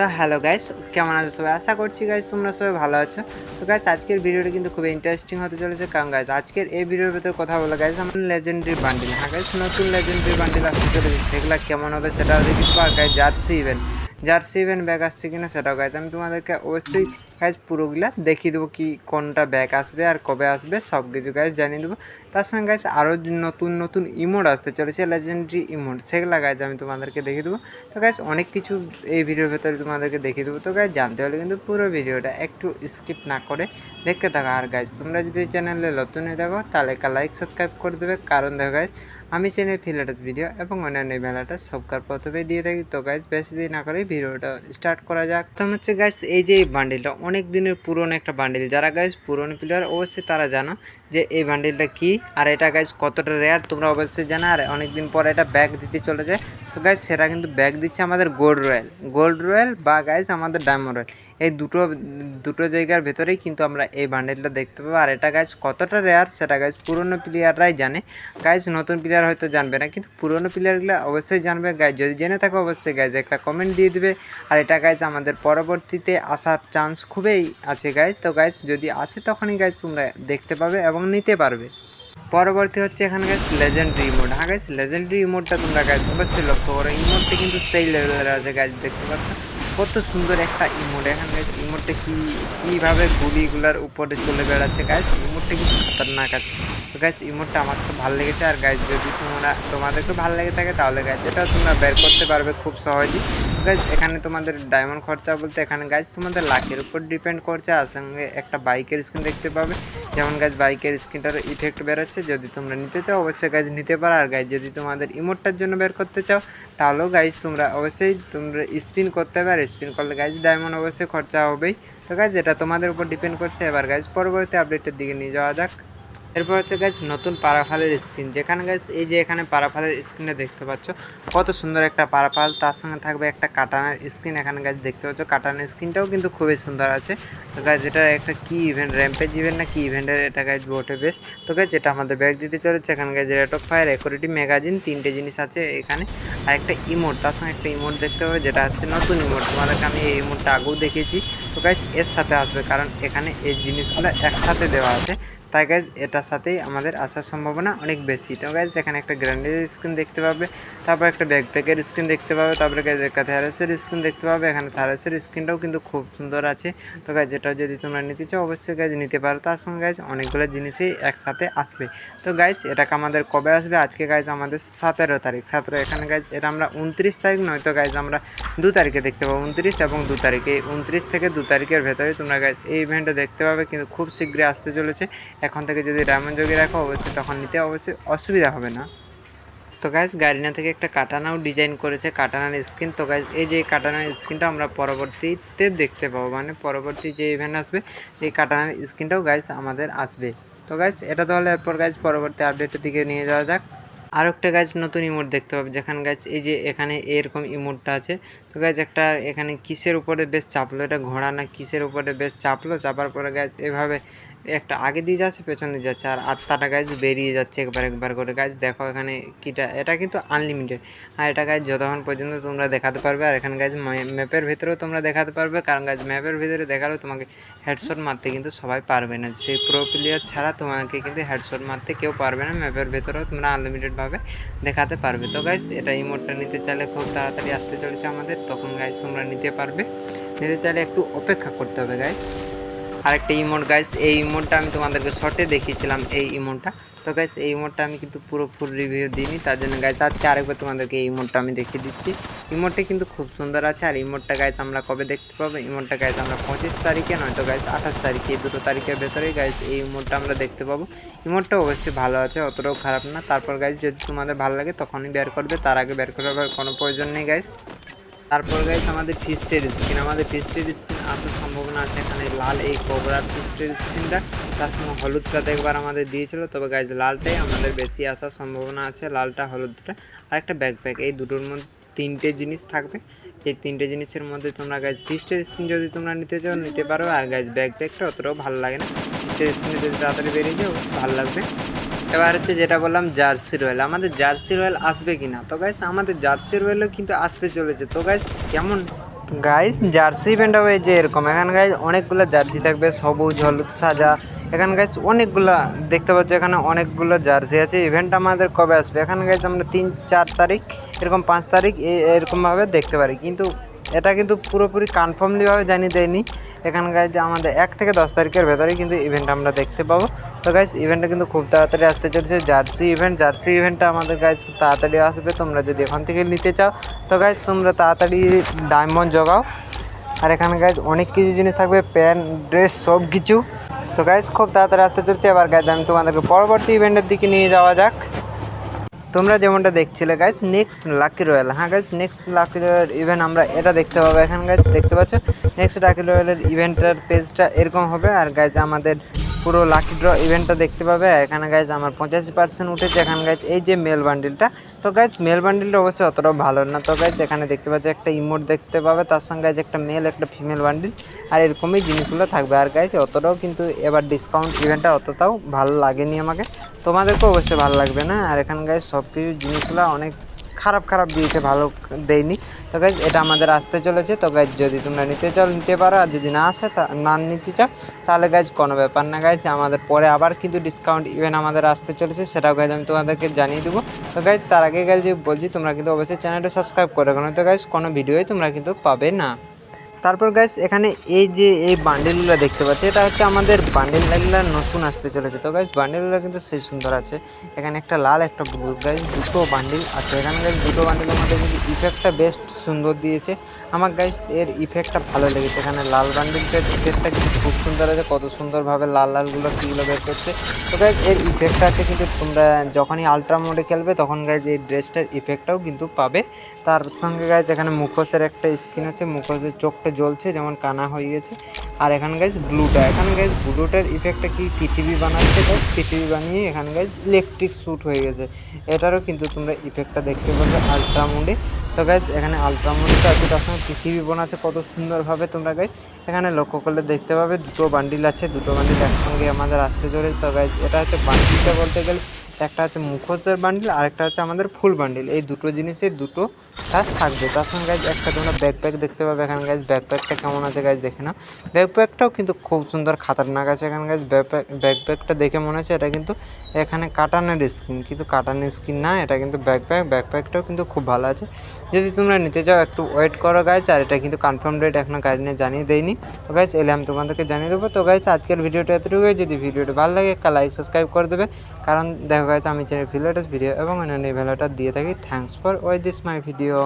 তো hello guys কেমন আছো সবাই? আশা করছি গাইস তোমরা সবাই ভালো আছো। তো গাইস আজকের ভিডিওটা কিন্তু খুব ইন্টারেস্টিং হতে চলেছে। কারণ গাইস আজকের এই ভিডিওর ভিতরে কথা বলে গাইস আমার লেজেন্ডারি বান্ডিল হ্যাঁ গাইস নতুন লেজেন্ডারি বান্ডিল আসতে চলেছে। সেগুলো কেমন হবে সেটা দেখি আর guys jersey event jersey event bag আসছে কিনা সেটাও গাইস আমি তোমাদেরকে অবশ্যই গাইজ পুরোগুলা দেখিয়ে দেবো কি কোনটা ব্যাগ আসবে আর কবে আসবে সব কিছু গাইজ জানিয়ে দেবো। তার সঙ্গে গাইজ আরও নতুন নতুন ইমোট আসতে চলেছে লেজেন্ডারি ইমোট সেগুলা গাইজ আমি তোমাদেরকে দেখিয়ে দেবো। তো গাইজ অনেক কিছু এই ভিডিওর ভেতরে তোমাদেরকে দেখিয়ে দেবো। তো গাইজ জানতে হলে কিন্তু পুরো ভিডিওটা একটু স্কিপ না করে দেখতে থাকো। আর গাইজ তোমরা যদি চ্যানেলে নতুন হয়ে থাকো, তাহলে লাইক সাবস্ক্রাইব করে দেবে। কারণ দেখো গাইজ আমি চ্যানেল ফিলাটাস ভিডিও এবং অন্যান্য মেলাটা সবকার প্রথমে দিয়ে থাকি। তো গাইজ বেশি দিন না করে ভিডিওটা স্টার্ট করা যাক। তো হচ্ছে গাইজ এই যে এই বান্ডিলটা অনেক দিনের পুরনো একটা বান্ডিল যারা গাইজ পুরনো প্লেয়ার অবশ্যই তারা জানো যে এই বান্ডিলটা কি। আর এটা গাইজ কতটা রেয়ার তোমরা অবশ্যই জানো। আর অনেক দিন পর এটা ব্যাগ দিতে চলে যায় তো গাইজ সেটা কিন্তু ব্যাগ দিচ্ছে আমাদের গোল্ড রয়্যাল গোল্ড রয়্যাল বা গাইজ আমাদের ডায়মন্ড রয়্যাল এই দুটো দুটো জায়গার ভেতরেই কিন্তু আমরা এই বান্ডেলটা দেখতে পাবো। আর এটা গাইজ কতটা রেয়ার সেটা গাইজ পুরনো প্লেয়াররাই জানে। গাইজ নতুন প্লেয়ার হয়তো জানবে না, কিন্তু পুরনো প্লেয়ারগুলো অবশ্যই জানবে। গাইজ যদি জেনে থাকো, অবশ্যই গাইজ একটা কমেন্ট দিয়ে দেবে। আর এটা গাইজ আমাদের পরবর্তীতে আসার চান্স খুবই আছে গাইজ তো গাইজ যদি আসে তখনই গাইজ তোমরা দেখতে পাবে এবং নিতে পারবে। পরবর্তী হচ্ছে এখানে গাইস লেজেন্ডারি ইমোট হ্যাঁ গাইস লেজেন্ডারি ইমোটটা তোমরা গাইস অবশ্যই লক্ষ্য করো। ইমোটটা কিন্তু সেই লেভেলের আছে গাইস দেখতে পাচ্ছ? কত সুন্দর একটা ইমোট এখানে গাইস ইমোটটা কি, কীভাবে গুলিগুলার উপরে চলে বেড়াচ্ছে গাইস ইমোটটা কিন্তু খতরনাক আছে। তো গাইস ইমোটটা আমার তো ভালো লেগেছে। আর গাইস যদি তোমরা তোমাদেরকে ভালো লেগে থাকে, তাহলে গাইস এটাও তোমরা বের করতে পারবে খুব সহজেই। গাইজ এখানে তোমাদের ডায়মন্ড খরচা বলতে এখানে গাইজ তোমাদের লাখের উপর ডিপেন্ড করছে। আর সঙ্গে একটা বাইকের স্ক্রিন দেখতে পাবে। যেমন গাছ বাইকের স্ক্রিনটার ইফেক্ট বেরোচ্ছে। যদি তোমরা নিতে চাও, অবশ্যই গাইজ নিতে পারো। আর গাইজ যদি তোমাদের ইমোটটার জন্য বের করতে চাও, তাহলেও গাইজ তোমরা অবশ্যই তোমরা স্পিন করতে হবে। আর স্পিন করলে গাইজ ডায়মন্ড অবশ্যই খরচা হবেই। তো গাইজ এটা তোমাদের উপর ডিপেন্ড করছে। এবার গাইজ পরবর্তী আপডেটের দিকে নিয়ে যাওয়া যাক। এরপর হচ্ছে গাছ নতুন পারাফালের স্ক্রিন যেখানে গাছ এই যে এখানে পারাফালের স্ক্রিনে দেখতে পাচ্ছ, কত সুন্দর একটা পারাফাল। তার সঙ্গে থাকবে একটা কাটানের স্ক্রিন এখানে গাছ দেখতে পাচ্ছ। কাটানের স্ক্রিনটাও কিন্তু খুবই সুন্দর আছে। তো গাছ এটা একটা কি ইভেন্ট র্যাম্পেজ ইভেন্ট না কি ইভেন্টের এটা গাছ বটে বেশ তো গাছ এটা আমাদের ব্যাগ দিতে চলেছে। এখানে গাছ rate of fire accuracy magazine তিনটে জিনিস আছে এখানে। আর একটা ইমোট তার সঙ্গে একটা ইমোট দেখতে হবে, যেটা হচ্ছে নতুন ইমোট তোমাদেরকে আমি এই ইমোটটা আগেও দেখেছি তো গাছ এর সাথে আসবে কারণ এখানে এই জিনিসগুলো একসাথে দেওয়া আছে। তাই গাইজ এটার সাথেই আমাদের আসার সম্ভাবনা অনেক বেশি। তো গাইজ এখানে একটা গ্র্যান্ডের স্ক্রিন দেখতে পাবে, তারপর একটা ব্যাকপ্যাকের স্ক্রিন দেখতে পাবে, তারপরে গাইজ একটা থ্যারাসের স্ক্রিন দেখতে পাবে। এখানে থ্যারাসের স্ক্রিনটাও কিন্তু খুব সুন্দর আছে। তো গাইজ এটা যদি তোমরা নিতে চাও, অবশ্যই গাইজ নিতে পারো। তার সঙ্গে গাইজ অনেকগুলো জিনিসই একসাথে আসবে। তো গাইজ এটাকে আমাদের কবে আসবে? আজকে গাইজ আমাদের সতেরো তারিখ। সতেরো, এখানে গাইজ এটা আমরা উনত্রিশ তারিখ নয়তো গাইজ আমরা দু তারিখে দেখতে পাবো। উনত্রিশ এবং দু তারিখে। উনত্রিশ থেকে দু তারিখের ভেতরে তোমরা গাইজ এই ইভেন্টটা দেখতে পাবে, কিন্তু খুব শীঘ্রই আসতে চলেছে। এখন থেকে যদি ডায়মন্ড যোগে রাখো, অবশ্যই তখন নিতে অবশ্যই অসুবিধা হবে না। তো গাইজ গাড়িনা থেকে একটা কাটানাও ডিজাইন করেছে, কাটানার স্ক্রিন তো গাইজ এই যে কাটানার স্ক্রিনটা আমরা পরবর্তীতে দেখতে পাবো। মানে পরবর্তী যে ইভেন্ট আসবে, এই কাটানার স্ক্রিনটাও গাইজ আমাদের আসবে। তো গাইজ এটা তাহলে এরপর গাইজ পরবর্তী আপডেটের দিকে নিয়ে যাওয়া যাক। আর একটা গাছ নতুন ইমোট দেখতে পাবে, যেখানে গাছ এই যে এখানে এরকম ইমোটটা আছে। তো গাছ একটা এখানে কিসের উপরে বেশ চাপলো? এটা ঘোড়া না কিসের উপরে বেশ চাপলো? চাপার পরে গাছ এভাবে একটা আগে দিয়ে যাচ্ছে, পেছন যাচ্ছে আর আত্মাটা গাছ বেরিয়ে যাচ্ছে একবার একবার করে। গাছ দেখো এখানে কিটা, এটা কিন্তু আনলিমিটেড আর এটা গাছ যতক্ষণ পর্যন্ত তোমরা দেখাতে পারবে, আর এখানে গাছ ম্যাপের ভেতরেও তোমরা দেখাতে পারবে, কারণ গাছ ম্যাপের ভিতরে দেখালেও তোমাকে হেডশট মারতে কিন্তু সবাই পারবে না। সেই প্রো প্লেয়ার ছাড়া তোমাকে কিন্তু হেডশট মারতে কেউ পারবে না ম্যাপের ভেতরেও তোমরা আনলিমিটেডভাবে দেখাতে পারবে। তো গাছ এটা ইমোটটা নিতে চাইলে খুব তাড়াতাড়ি আসতে চলেছে আমাদের। তখন গাছ তোমরা নিতে পারবে। নিতে চাইলে একটু অপেক্ষা করতে হবে গাইজ আরেকটা ইমোট গাইজ এই ইমোটটা আমি তোমাদেরকে শর্টে দেখিয়েছিলাম, এই ইমোটটা তো গাইজ এই ইমোটটা আমি কিন্তু পুরো ফুল রিভিউ দিইনি, তার জন্য গাইজ আজকে আরেকবার তোমাদেরকে এই ইমোটটা আমি দেখিয়ে দিচ্ছি। ইমোটটা কিন্তু খুব সুন্দর আছে, আর ইমোটটা গাইজ আমরা কবে দেখতে পাবো? ইমোটটা গাইজ আমরা পঁচিশ তারিখে, নয়তো গাইজ আঠাশ তারিখে, এই দুটো তারিখের ভেতরেই গাইজ এই ইমোটটা আমরা দেখতে পাবো। ইমোটটা অবশ্যই ভালো আছে, অতটাও খারাপ না। তারপর গাইজ যদি তোমাদের ভালো লাগে, তখনই বের করবে, তার আগে বের করার কোনো প্রয়োজন নেই গাইজ তারপর গাইস আমাদের ফিস্টের স্ক্রিন আমাদের ফিস্টের স্ক্রিন আসার সম্ভাবনা আছে এখানে লাল এই কোবরার ফিস্টের স্ক্রিনটা তার সঙ্গে হলুদটা একবার আমাদের দিয়েছিল, তবে গাইজ লালটাই আমাদের বেশি আসার সম্ভাবনা আছে, লালটা, হলুদটা। আর একটা ব্যাকপ্যাক এই দুটোর মধ্যে তিনটে জিনিস থাকবে। এই তিনটে জিনিসের মধ্যে তোমরা গাইজ ফিস্টের স্ক্রিন যদি তোমরা নিতে চাও, নিতে পারো। আর গাইজ ব্যাকপ্যাকটা অতটাও ভালো লাগে না। ফিস্টের স্ক্রিনে যদি তাড়াতাড়ি বেরিয়ে যাও, ভালো লাগবে। এবার হচ্ছে যেটা বললাম, জার্সি রয়েল আমাদের জার্সি রয়েল আসবে কি না তো গাইস আমাদের জার্সি রয়েলও কিন্তু আসতে চলেছে। তো গাইস কেমন? গাইস জার্সি ইভেন্ট হবে যে এরকম। এখানে গাইজ অনেকগুলো জার্সি থাকবে, সবুজ, হলুদ, সাজা। এখানে গাইজ অনেকগুলো দেখতে পাচ্ছি, এখানে অনেকগুলো জার্সি আছে। ইভেন্ট আমাদের কবে আসবে? এখানে গাইজ আমরা তিন, চার তারিখ, এরকম পাঁচ তারিখ এরকমভাবে দেখতে পারি। কিন্তু এটা কিন্তু পুরোপুরি কনফার্মলিভাবে জানিয়ে দেয়নি। এখানে গাইজ আমাদের এক থেকে দশ তারিখের ভেতরে কিন্তু ইভেন্ট আমরা দেখতে পাবো। তো গাইজ ইভেন্টটা কিন্তু খুব তাড়াতাড়ি আসতে চলেছে জার্সি ইভেন্ট জার্সি ইভেন্টটা আমাদের গাইজ তাড়াতাড়ি আসবে, তোমরা যদি এখান থেকে নিতে চাও। তো গাইজ তোমরা তাড়াতাড়ি ডায়মন্ড জোগাও। আর এখানে গাইজ অনেক কিছু জিনিস থাকবে, প্যান্ট, ড্রেস, সব কিছু। তো গাইজ খুব তাড়াতাড়ি আসতে চলছে। এবার গাইজ আমি তোমাদেরকে পরবর্তী ইভেন্টের দিকে নিয়ে যাওয়া যাক। তোমরা যেমনটা দেখছিলে গাইজ নেক্সট লাকি রয়্যাল হ্যাঁ guys next lucky royal event আমরা এটা দেখতে পাবো এখানে গাইজ দেখতে পাচ্ছ? নেক্সট লাকি রয়্যালের ইভেন্টের পেজটা এরকম হবে। আর গাইজ আমাদের পুরো লাকি ড্র ইভেন্টটা দেখতে পাবে। এখানে গাইজ আমার পঁচাশি পার্সেন্ট উঠেছে। এখানে গাইজ এই যে মেল বান্ডিলটা তো গাইজ মেল বান্ডিলটা অবশ্যই অতটাও ভালো না। তো গাইজ এখানে দেখতে পাচ্ছি একটা ইমোট দেখতে পাবে। তার সঙ্গে গাইজ একটা মেল একটা ফিমেল বান্ডিল আর এরকমই জিনিসগুলো থাকবে। আর গাইজ অতটাও কিন্তু এবার ডিসকাউন্ট ইভেন্টটা অতটাও ভালো লাগেনি আমাকে। তোমাদেরকেও অবশ্যই ভালো লাগবে না। আর এখানে গাইজ সব কিছু জিনিসগুলো অনেক খারাপ খারাপ দিয়েছে, ভালো দেয়নি। তো গাইজ, এটা আমাদের আসতে চলেছে। তো গাইজ, যদি তোমরা নিতে চাও, নিতে পারো। আর যদি না আসে না নিতে চাও, তাহলে গাইজ, কোনো ব্যাপার না গাইজ। আমাদের পরে আবার কিন্তু ডিসকাউন্ট ইভেন আমাদের আসতে চলেছে। সেটাও গাইজ আমি তোমাদেরকে জানিয়ে দেবো। তো গাইজ, তার আগে গাইজ বলছি, তোমরা কিন্তু অবশ্যই চ্যানেলটা সাবস্ক্রাইব করে রাখো। তো গাইজ, কোনো ভিডিওই তোমরা কিন্তু পাবে না। তারপর গাইস এখানে এই যে এই বান্ডেলগুলো দেখতে পাচ্ছি, এটা হচ্ছে আমাদের বান্ডেলগুলো নতুন আসতে চলেছে। তো গাইস বান্ডেলগুলো কিন্তু সেই সুন্দর আছে। এখানে একটা লাল, একটা ব্লু গাইস দুটো বান্ডিল আছে। এখানে গাইস দুটো বান্ডিলের মধ্যে কিন্তু ইফেক্টটা বেস্ট সুন্দর দিয়েছে। আমার গাইস এর ইফেক্টটা ভালো লেগেছে। এখানে লাল বান্ডিলটার ইফেক্টটা কিন্তু খুব সুন্দর আছে। কত সুন্দরভাবে লাল লালগুলো কীগুলো বের করছে। তো গাইস এর ইফেক্ট আছে কিন্তু তোমরা যখনই আলট্রা মোডে খেলবে, তখন গাইজ এই ড্রেসটার ইফেক্টটাও কিন্তু পাবে। তার সঙ্গে গাইজ এখানে মুখোশের একটা স্কিন আছে, মুখোশের চোখটা জ্বলছে, যেমন কানা হয়ে গেছে। আর এখানে গাইজ ব্লুটা এখানে গাইজ ব্লুটার ইফেক্টটা কি? পৃথিবী বানাচ্ছে গাইজ পৃথিবী বানিয়ে এখানে গাইজ ইলেকট্রিক শ্যুট হয়ে গেছে। এটারও কিন্তু তোমরা ইফেক্টটা দেখতে পাবে আলট্রা মোডে তো গাইজ এখানে আলট্রা মোডটা আছে, তার সঙ্গে পৃথিবী বোন আছে, কত সুন্দরভাবে তোমরা গাইজ এখানে লক্ষ্য করলে দেখতে পাবে, দুটো বান্ডিল আছে, দুটো বান্ডিল একসঙ্গে আমাদের আসতে চলে তো গাইজ এটা হচ্ছে বান্ডিলটা বলতে গেলে একটা হচ্ছে মুখোশের বান্ডিল আর একটা হচ্ছে আমাদের ফুল বান্ডিল এই দুটো জিনিসের দুটো কাজ থাকবে। তার সঙ্গে গাইজ একটা তোমরা ব্যাকপ্যাক দেখতে পাবে এখানে। গাইজ ব্যাকপ্যাকটা কেমন আছে গাইজ দেখে নাও। ব্যাকপ্যাকটাও কিন্তু খুব সুন্দর, খাতারনাক আছে এখানে। গাইজ ব্যাকপ্যাক ব্যাকপ্যাকটা দেখে মনে হচ্ছে এটা কিন্তু এখানে কাটানের স্কিন কিন্তু কাটানের স্কিন না, এটা কিন্তু ব্যাকপ্যাক ব্যাকপ্যাকটাও কিন্তু খুব ভালো আছে। যদি তোমরা নিতে চাও, একটু ওয়েট করো গাইজ আর এটা কিন্তু কনফার্ম ডেট এখনও গাড়ি নিয়ে জানিয়ে দেয়নি তো গাইজ এলে আমি তোমাদেরকে জানিয়ে দেবো। তো গাইজ আজকের ভিডিওটা এতটুকুই। যদি ভিডিওটা ভালো লাগে, একটা লাইক সাবস্ক্রাইব করে দেবে। কারণ দেখো গাইজ আমি চ্যানেল ভিডিওটা ভিডিও এবং অন্যান্য ভ্যালাটা দিয়ে থাকি. Thanks for why this my video